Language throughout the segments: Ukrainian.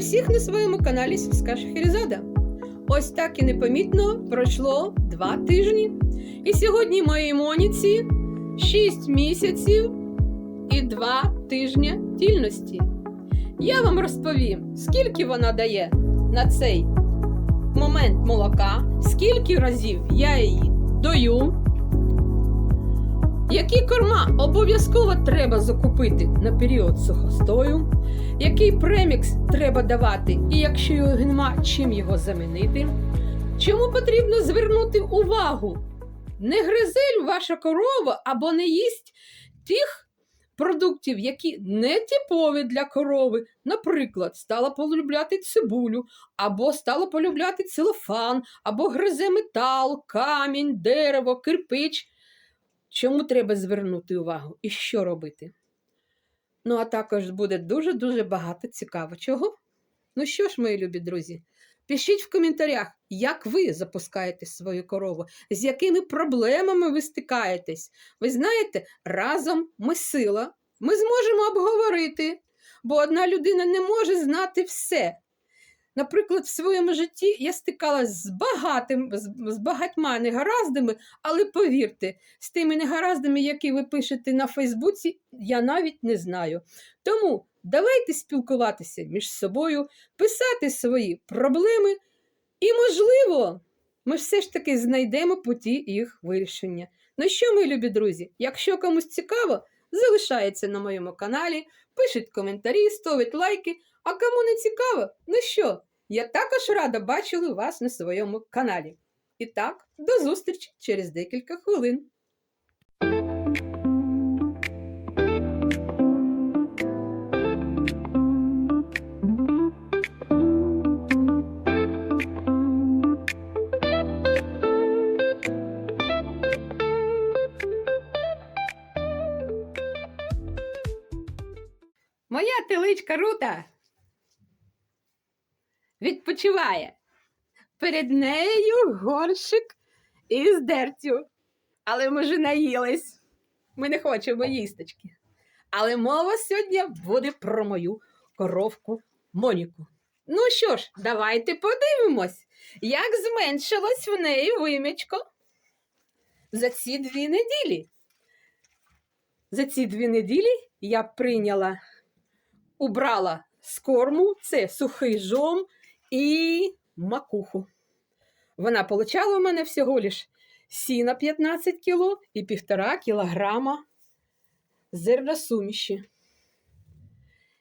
Всіх на своєму каналі Сільська Шахерезада. Ось так і непомітно пройшло два тижні. І сьогодні моїй Моніці 6 місяців і 2 тижні тільності. Я вам розповім, скільки вона дає на цей момент молока, скільки разів я її дою. Які корма обов'язково треба закупити на період сухостою, який премікс треба давати, і якщо його нема, чим його замінити? Чому потрібно звернути увагу? Не гризель ваша корова або не їсть тих продуктів, які не типові для корови. Наприклад, стала полюбляти цибулю, або стала полюбляти целофан, або гризе метал, камінь, дерево, кирпич. Чому треба звернути увагу і що робити? Ну, а також буде дуже-дуже багато цікаво. Чого? Ну що ж, мої любі друзі, пишіть в коментарях, як ви запускаєте свою корову, з якими проблемами ви стикаєтесь. Ви знаєте, разом ми сила, ми зможемо обговорити, бо одна людина не може знати все. Наприклад, в своєму житті я стикалася з багатим, з, багатьма негараздами, але повірте, з тими негараздами, які ви пишете на Фейсбуці, я навіть не знаю. Тому давайте спілкуватися між собою, писати свої проблеми, і, можливо, ми все ж таки знайдемо путі їх вирішення. Ну що, мої любі друзі, якщо комусь цікаво, залишається на моєму каналі, пишіть коментарі, ставить лайки. А кому не цікаво, ну що, я також рада бачила вас на своєму каналі. І так, до зустрічі через декілька хвилин. Моя теличка Рута відпочиває. Перед нею горщик із дерцю. Але ми вже наїлись. Ми не хочемо їсточки. Але мова сьогодні буде про мою коровку Моніку. Ну що ж, давайте подивимось, як зменшилось в неї вимічко за ці дві неділі. За ці дві неділі я прийняла, убрала з корму це сухий жом і макуху. Вона получала у мене всього лиш сіна 15 кіло і півтора кілограма зерносуміші.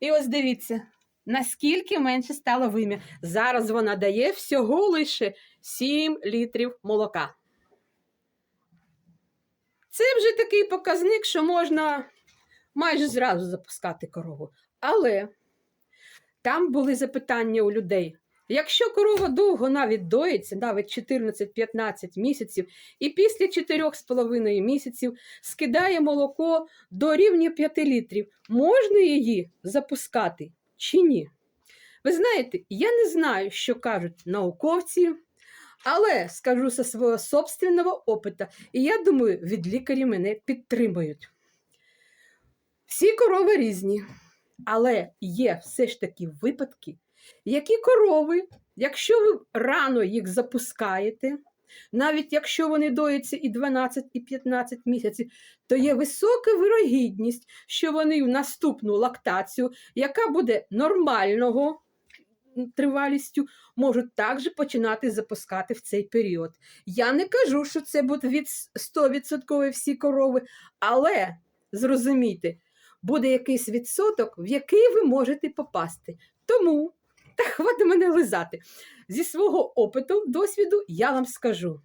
І ось дивіться, наскільки менше стало вим'я. Зараз вона дає всього лише 7 літрів молока. Це вже такий показник, що можна майже зразу запускати корову. Але там були запитання у людей. Якщо корова довго навіть доїться, навіть 14-15 місяців, і після 4,5 місяців скидає молоко до рівня 5 літрів, можна її запускати чи ні? Ви знаєте, я не знаю, що кажуть науковці, але скажу зі свого собственного опиту, і я думаю, від лікарів мене підтримують. Всі корови різні, але є все ж таки випадки, які корови, якщо ви рано їх запускаєте, навіть якщо вони доїться і 12, і 15 місяців, то є висока вирогідність, що вони в наступну лактацію, яка буде нормального тривалістю, можуть також починати запускати в цей період. Я не кажу, що це від 100% всі корови, але зрозумійте, буде якийсь відсоток, в який ви можете попасти. Тому та хватить мене лизати. Зі свого опиту, досвіду, я вам скажу.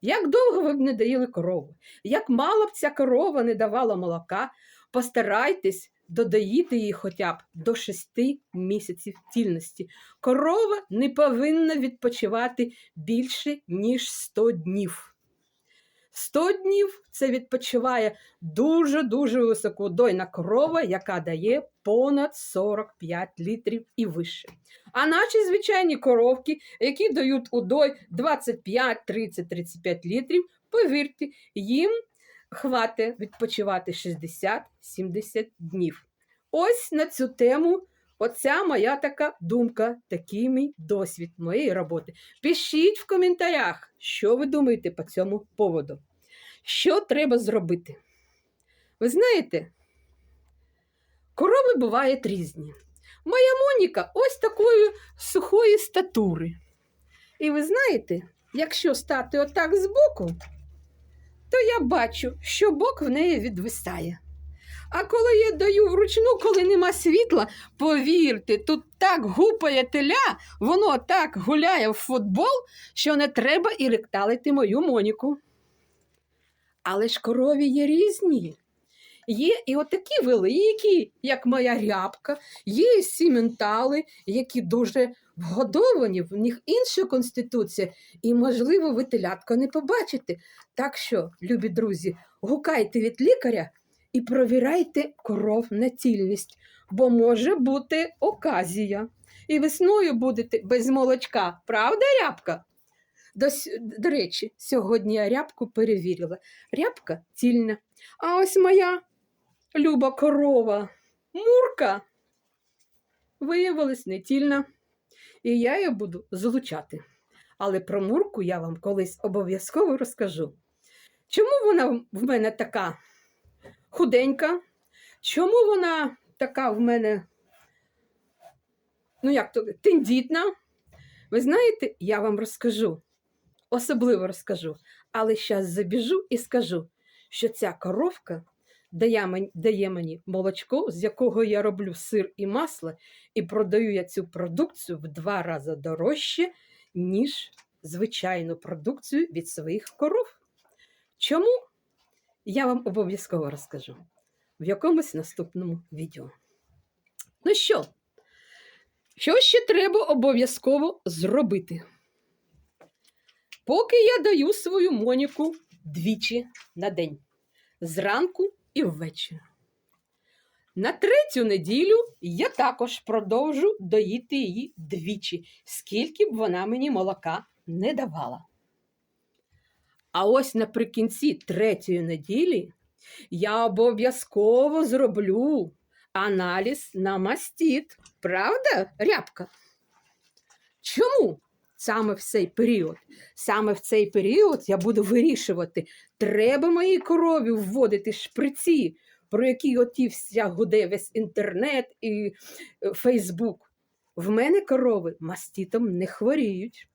Як довго ви б не доїли корову, як мало б ця корова не давала молока, постарайтесь додоїти її хоча б до 6 місяців тільності. Корова не повинна відпочивати більше, ніж 100 днів. 100 днів це відпочиває дуже-дуже високодойна корова, яка дає понад 45 літрів і вище. А наші звичайні коровки, які дають удой 25, 30, 35 літрів, повірте, їм хватить відпочивати 60-70 днів. Ось на цю тему Оця моя така думка, такий мій досвід моєї роботи. Пишіть в коментарях, що ви думаєте по цьому поводу. Що треба зробити? Ви знаєте, корови бувають різні. Моя Моніка ось такої сухої статури. І ви знаєте, якщо стати отак збоку, то я бачу, що бок в неї відвисає. А коли я даю вручну, коли нема світла, повірте, тут так гупає теля, воно так гуляє в футбол, що не треба і ректалити мою Моніку. Але ж корові є різні. Є і отакі великі, як моя рябка, є і сіментали, які дуже вгодовані, в них інша конституція, і, можливо, ви телятко не побачите. Так що, любі друзі, гукайте від лікаря і провіряйте кров на цільність, бо може бути оказія. І весною будете без молочка, правда, рябка? До, до речі, сьогодні я рябку перевірила. Рябка цільна. А ось моя люба корова, мурка, виявилась не тільна. І я її буду злучати. Але про мурку я вам колись обов'язково розкажу. Чому вона в мене така худенька? Чому вона така в мене, ну як то, тендітна? Ви знаєте, я вам розкажу, особливо розкажу, але зараз забіжу і скажу, що ця коровка дає мені, молочко, з якого я роблю сир і масло, і продаю я цю продукцію в два рази дорожче, ніж звичайну продукцію від своїх коров. Чому? Я вам обов'язково розкажу в якомусь наступному відео. Ну що, що ще треба обов'язково зробити? Поки я даю свою моніку двічі на день, зранку і ввечері. На третю неділю я також продовжу доїти її двічі, скільки б вона мені молока не давала. А ось наприкінці третьої неділі я обов'язково зроблю аналіз на мастіт. Правда, рябка? Чому саме в цей період? Саме в цей період я буду вирішувати, треба моїй корові вводити шприці, про які оті вся гуде весь інтернет і е, Фейсбук. В мене корови мастітом не хворіють.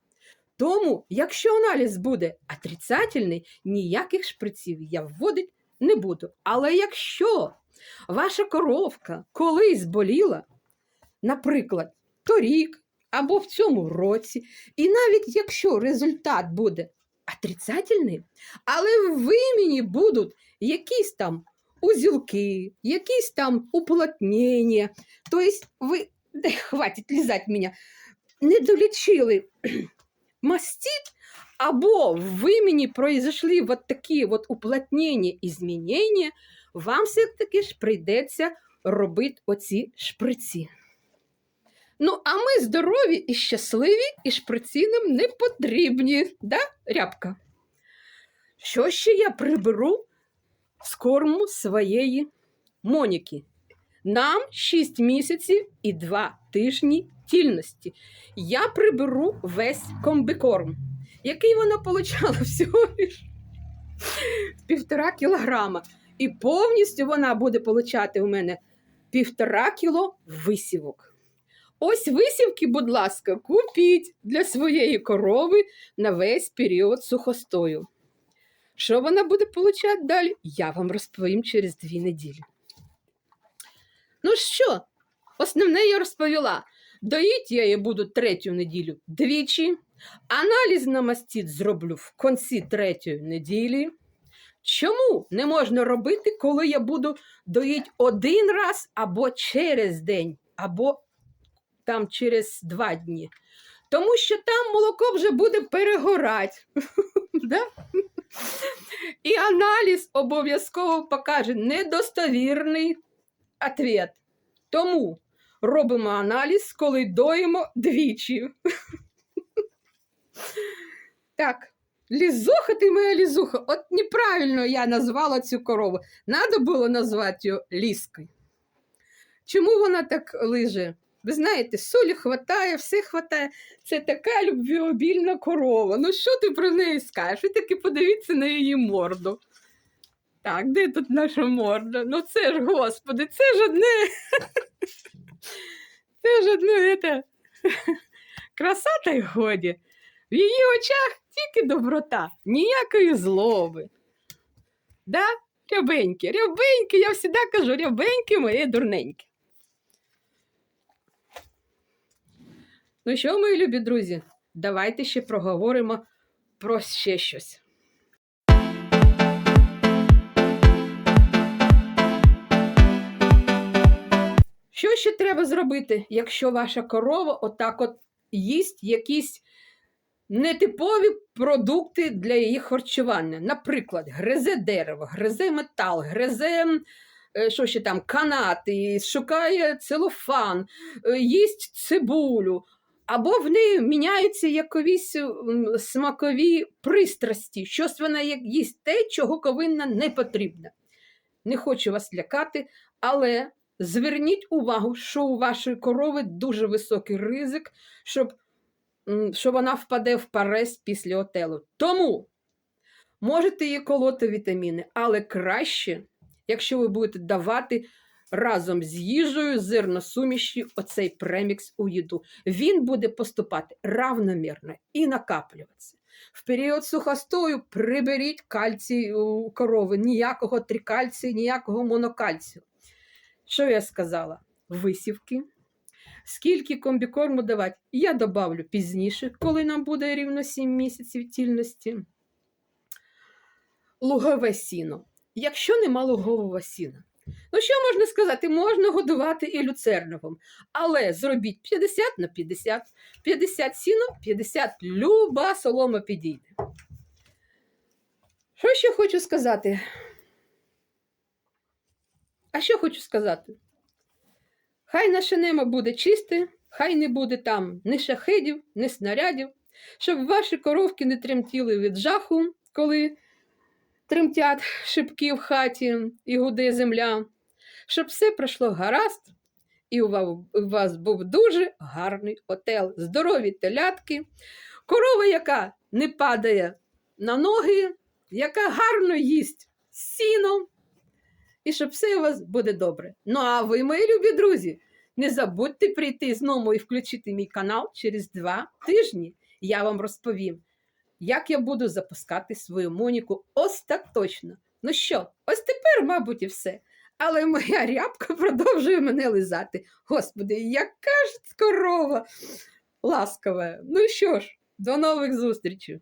Тому, якщо аналіз буде отрицательний, ніяких шприців я вводити не буду. Але якщо ваша коровка колись боліла, наприклад, торік або в цьому році, і навіть якщо результат буде отрицательний, але в вимені будуть якісь там узілки, якісь там уплотнення, тобто ви, да, хватить лізати мене, не долічили мастит, або в вимені произошли вот такі вот уплотнення і змінення, вам все-таки ж прийдеться робити оці шприці. Ну, а ми здорові і щасливі, і шприці нам не потрібні, да, рябка? Що ще я приберу з корму своєї Моніки? Нам 6 місяців і 2 тижні тільності. Я приберу весь комбікорм, який вона получала всього лиш півтора кілограма. І повністю вона буде получати у мене півтора кіло висівок. Ось висівки, будь ласка, купіть для своєї корови на весь період сухостою. Що вона буде получати далі, я вам розповім через дві неділі. Ну що, основне я розповіла. Доїть я її буду третю неділю двічі. Аналіз на мастит зроблю в кінці третьої неділі. Чому не можна робити, коли я буду доїть один раз або через день, або там через два дні? Тому що там молоко вже буде перегорати. Да? І аналіз обов'язково покаже недостовірний ответ. Тому робимо аналіз, коли доїмо двічі. Так, лізуха ти моя лізуха. От неправильно я назвала цю корову. Надо було назвати її ліскою. Чому вона так лиже? Ви знаєте, солі хватає, все хватає. Це така любвіобільна корова. Ну що ти про неї скажеш? Ви таки подивіться на її морду. Так, де тут наша морда? Ну це ж, господи, це ж одне. Це ж одне це, краса та й годі. В її очах тільки доброта, ніякої злоби. Да? Рябенькі, рябенькі, я завжди кажу, рябенькі мої дурненькі. Ну що, мої любі друзі, давайте ще проговоримо про ще щось. Що ще треба зробити, якщо ваша корова отак от їсть якісь нетипові продукти для її харчування? Наприклад, гризе дерево, гризе метал, гризе е, що ще там, канати, шукає целофан, е, їсть цибулю, або в неї міняються якісь смакові пристрасті. Щось вона їсть те, чого повинна не потрібно. Не хочу вас лякати, але зверніть увагу, що у вашої корови дуже високий ризик, щоб, що вона впаде в парез після отелу. Тому можете їй колоти вітаміни, але краще, якщо ви будете давати разом з їжею зерносуміші оцей премікс у їду. Він буде поступати равномірно і накаплюватися. В період сухостою приберіть кальцій у корови, ніякого трикальцію, ніякого монокальцію. Що я сказала? Висівки. Скільки комбікорму давати, я добавлю пізніше, коли нам буде рівно 7 місяців тільності. Лугове сіно. Якщо нема лугового сіна, ну що можна сказати? Можна годувати і люцерновим, але зробіть 50 на 50, 50 сіно, 50 люба солома підійде. Що ще хочу сказати? А що хочу сказати? Хай наше небо буде чисте, хай не буде там ні шахедів, ні снарядів, щоб ваші коровки не тремтіли від жаху, коли тремтять шибки в хаті і гуде земля, щоб все пройшло гаразд, і у вас був дуже гарний отел, здорові телятки, корова, яка не падає на ноги, яка гарно їсть сіно, і щоб все у вас буде добре. Ну а ви, мої любі друзі, не забудьте прийти знову і включити мій канал через два тижні. Я вам розповім, як я буду запускати свою Моніку остаточно. Ну що, ось тепер, мабуть, і все. Але моя рябка продовжує мене лизати. Господи, яка ж корова ласкава. Ну що ж, до нових зустрічей!